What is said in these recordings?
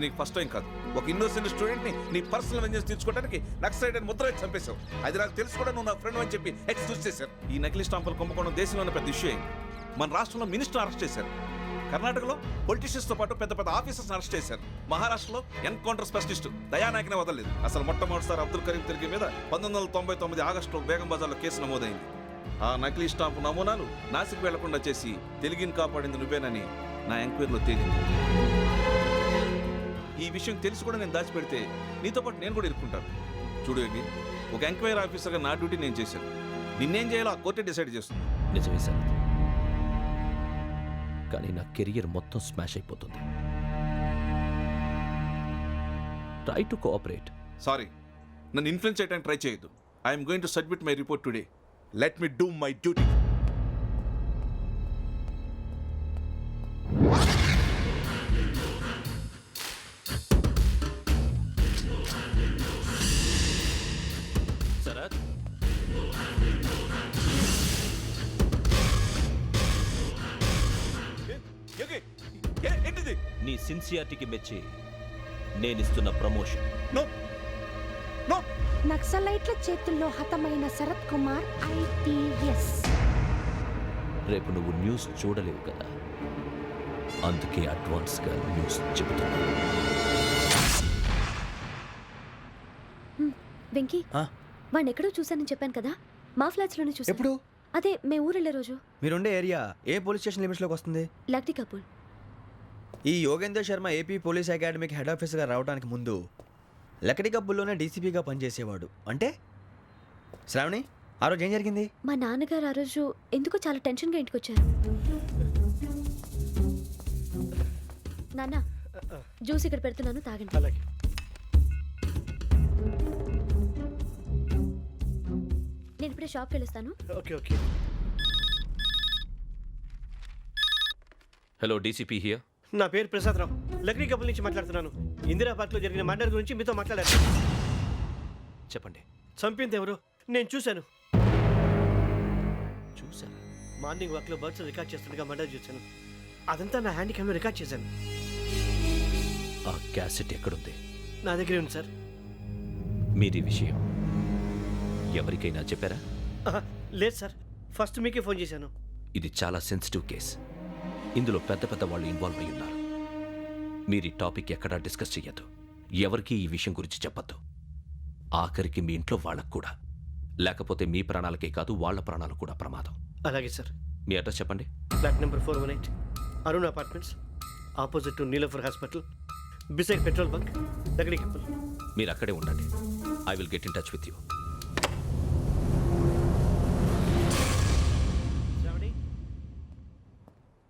ఇది నీకు first time కాదు. ఒక ఇన్నోసెంట్ స్టూడెంట్ని నీ పర్సనల్ వెంజెన్స్ తీర్చుకోవడానికి నక్సలైట్ అని ముద్ర చంపేశావు. అది నాకు తెలుసు కూడా నువ్వు నా ఫ్రెండ్ అని చెప్పి ఎక్స్క్యూజ్ చేశారు. ఈ నకిలీ స్టాంపులు కుంభకోణం దేశంలోనే పెద్ద ఇష్యూ అయింది. మన రాష్ట్రంలో మినిస్టర్ అరెస్ట్ చేశారు. కర్ణాటకలో పొలిటీషియన్స్తో పాటు పెద్ద పెద్ద ఆఫీసర్స్ అరెస్ట్ చేశారు. మహారాష్ట్రలో ఎన్కౌంటర్ స్పెషలిస్ట్ దయానాయకనే వదలలేదు. అసలు మొట్టమొదటిసారి అబ్దుల్ కరీం తిరిగి మీద పంతొమ్మిది వందల తొంభై తొమ్మిది ఆగస్టులో బేగం బజార్లో కేసు నమోదైంది. ఆ నకిలీ స్టాంపు నమూనాలు నాసిక్ వెళ్ళకుండా చేసి తెలుగుని కాపాడింది నువ్వేనని నా ఎంక్వైరీలో తేలింది. ఈ విషయం తెలిసి కూడా నేను దాచిపెడితే నీతో పాటు నేను కూడా ఇరుక్కుంటాను. చూడు యోగి ఒక ఎంక్వైరీ ఆఫీసర్గా నా డ్యూటీ నేను చేశాను. నిన్నేం చేయాలో ఆ కోర్టే డిసైడ్ చేస్తుంది. నిజమే సార్. కానీ నా కెరియర్ మొత్తం స్మాష్ అయిపోతుంది. ట్రై టు కోఆపరేట్ సారీ నన్ను ఇన్ఫ్లుయెన్స్ చేయడానికి ట్రై చేయొద్దు. I'm going to submit my report today let me do my duty ఏంటిది? నీ సిన్సియారిటీకి మెచ్చి నేనిస్తున్న ప్రమోషన్. No no. నక్సలైట్ల చేతుల్లో హతమైన శరత్ కుమార్ ఐపీఎస్ రేపు నువ్వు న్యూస్ చూడలేవు కదా? అందుకే అడ్వాన్స్గా న్యూస్ చెబుతున్నా. వెంకీ? వాడిని ఎక్కడో చూశానని చెప్పాను కదా? మా ఫ్లాట్స్లోనే చూసాను ఎప్పుడు? అదే మే ఊరెళ్ళే రోజు. మీరుండే ఏరియా ఏ పోలీస్ స్టేషన్ లిమిట్స్లోకి వస్తుంది? లక్టీ కపూర్. ఈ యోగేందర్ శర్మ ఏపీ పోలీస్ అకాడమీకి హెడ్ ఆఫీసర్గా రావడానికి ముందు లకడి కబ్బుల్లోనే డీసీపీగా పనిచేసేవాడు. అంటే? శ్రావణి ఆ రోజు ఏం జరిగింది? మా నాన్నగారు ఆ రోజు ఎందుకో చాలా టెన్షన్గా ఇంటికి వచ్చారు నాన్న జ్యూస్ ఇక్కడ పెడుతున్నాను తాగండి. అలాగే. నేను ఇప్పుడే షాప్కి వెళ్ళొస్తాను. Okay okay. Hello DCP here నా పేరు ప్రసాదరావు. లక్డీ కపుల్ నుంచి మాట్లాడుతున్నాను. ఇందిరా పార్క్లో జరిగిన మర్డర్ గురించి మీతో మాట్లాడారు చెప్పండి. చంపింది ఎవరు? నేను చూశాను. చూసారా మార్నింగ్ వాక్లో బర్డ్స్ రికార్డ్ చేస్తుండగా మర్డర్ చూశాను. అదంతా నా హ్యాండ్ క్యామ్లో రికార్డ్ చేశాను. ఆ క్యాసెట్ ఎక్కడుంది? నా దగ్గరే ఉంది సార్. మీది విషయం. ఎవరికైనా చెప్పారా? ఆహా, లేదు సార్. ఫస్ట్ మీకే ఫోన్ చేశాను. ఇది చాలా సెన్సిటివ్ కేస్. ఇందులో పెద్ద పెద్ద వాళ్ళు ఇన్వాల్వ్ అయి ఉన్నారు. మీరు ఈ టాపిక్ ఎక్కడా డిస్కస్ చెయ్యొద్దు. ఎవరికీ ఈ విషయం గురించి చెప్పొద్దు. ఆఖరికి మీ ఇంట్లో వాళ్ళకు కూడా. లేకపోతే మీ ప్రాణాలకే కాదు వాళ్ళ ప్రాణాలు కూడా ప్రమాదం. అలాగే సార్. మీ అడ్రస్ చెప్పండి. Flat number four one eight Arun apartments opposite to Niloufer hospital beside petrol bunk దగ్గర కపుల్ మీరు అక్కడే ఉండండి. I will get in touch with you.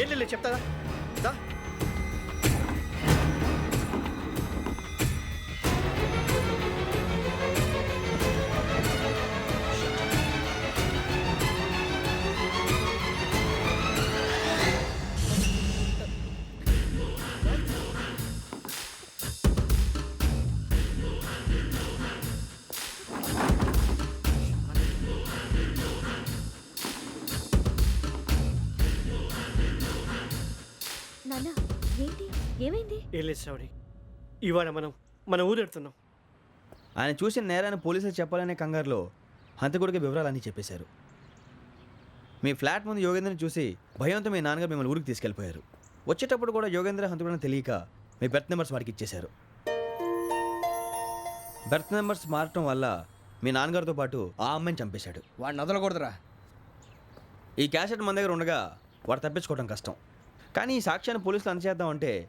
ఏం లేదు ఇవాళ మనం మన ఊరు వెళ్తున్నాం ఆయన చూసిన నేరాన్ని పోలీసులు చెప్పాలనే కంగారులో హంతకుడికి వివరాలన్నీ చెప్పేశారు. మీ ఫ్లాట్ ముందు యోగేంద్రని చూసి భయంతో మీ నాన్నగారు మిమ్మల్ని ఊరికి తీసుకెళ్ళిపోయారు. వచ్చేటప్పుడు కూడా యోగేంద్ర హంతకుడని తెలియక మీ బెర్త్ నెంబర్స్ వారికి ఇచ్చేశారు. బెర్త్ నెంబర్స్ మారటం వల్ల మీ నాన్నగారితో పాటు ఆ అమ్మాయిని చంపేశాడు. వాడిని వదలకూడదురా. ఈ క్యాసెట్ మన దగ్గర ఉండగా వాడు తప్పించుకోవడం కష్టం. కానీ ఈ సాక్ష్యాన్ని పోలీసులు అందజేద్దాం అంటే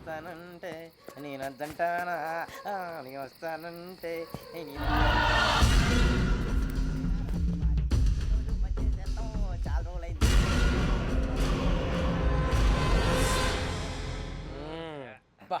వస్తానంటే నేనంటానా వస్తానంటే చాలా రోజులైంది. బా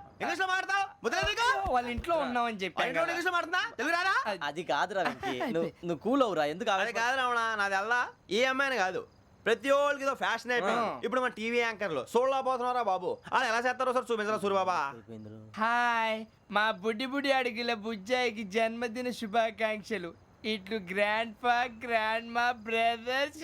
నీకు ఇంగ్లీష్లో మాట్లాడతావు? వాళ్ళ ఇంట్లో ఉన్నామని చెప్పాను పైన కదా. ఇంగ్లీష్లో మాట్లాడుతున్నా తెలుగు రారా? అది కాదురా వెంకీ. నువ్వు నువ్వు కూల్ అవురా ఎందుకు అదే కాదు రావణ నాది అల్లా. ఏ అమ్మాయిని కాదు. ప్రతి ఒక్కరికి ఏదో ఫ్యాషన్ అయిపోయింది. ఇప్పుడు మన టీవీ యాంకర్లు. సోళ్ళ పోతున్నారా బాబు. అది ఎలా చేస్తారో సార్ చూపించరా సూరిబాబా? హాయ్. మా బుడ్డి బుడి అడిగిల బుజ్జాయికి జన్మదిన శుభాకాంక్షలు. ఇట్లు గ్రాండ్ ఫా గ్రాండ్ మా బ్రదర్స్.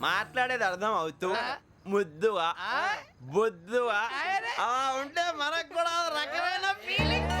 మాట్లాడేది అర్థం అవుతూ ముద్దువా బొద్దువా అలా ఉంటే మనకు కూడా రకమైన ఫీలింగ్స్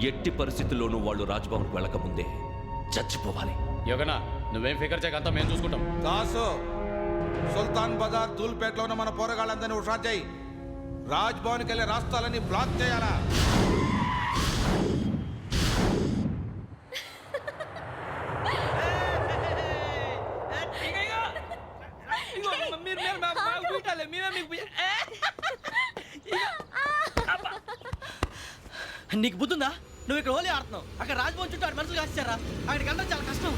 ఎట్టి పరిస్థితుల్లోనూ వాళ్ళు రాజ్భవన్కి వెళ్ళకముందే చచ్చిపోవాలి. యోగనా నువ్వేం ఫికర్ చేయకంతా మేము చూసుకుంటాం. దాసు సుల్తాన్ బజార్ దూల్పేటలో ఉన్న మన పోరగాళ్ళందరినీ హుషారు చేయి. రాజ్ భవన్కి వెళ్ళే రాష్ట్రాలని బ్లాక్ చేయాలా ఇగో, మీరు మీరు మా- మాకు పీటాలి, మేమే మీకు పీ- ఏ! నీకు బుద్ధుందా నువ్వు ఇక్కడ హోలీ ఆడుతున్నావు. అక్కడ రాజభవన్ చుట్టూ ఆడి మనుషులు కాస్తారా అక్కడికి వెళ్ళడం చాలా కష్టం.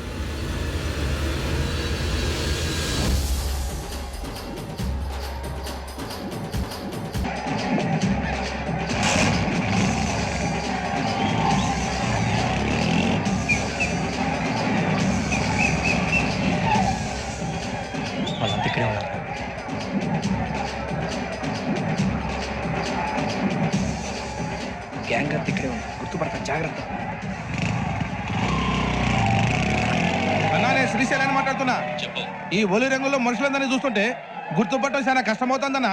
ఈ ఒలి రంగులో మనుషులందరినీ చూస్తుంటే గుర్తుపట్టడం చాలా కష్టమవుతుందన్నా.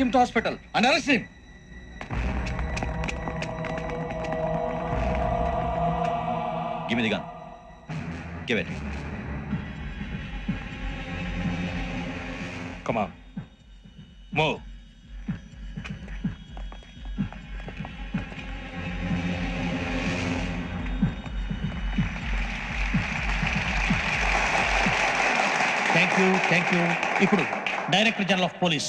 take him to hospital and arrest him give me the gun give it come on move thank you thank you ఇప్పుడు director general of police.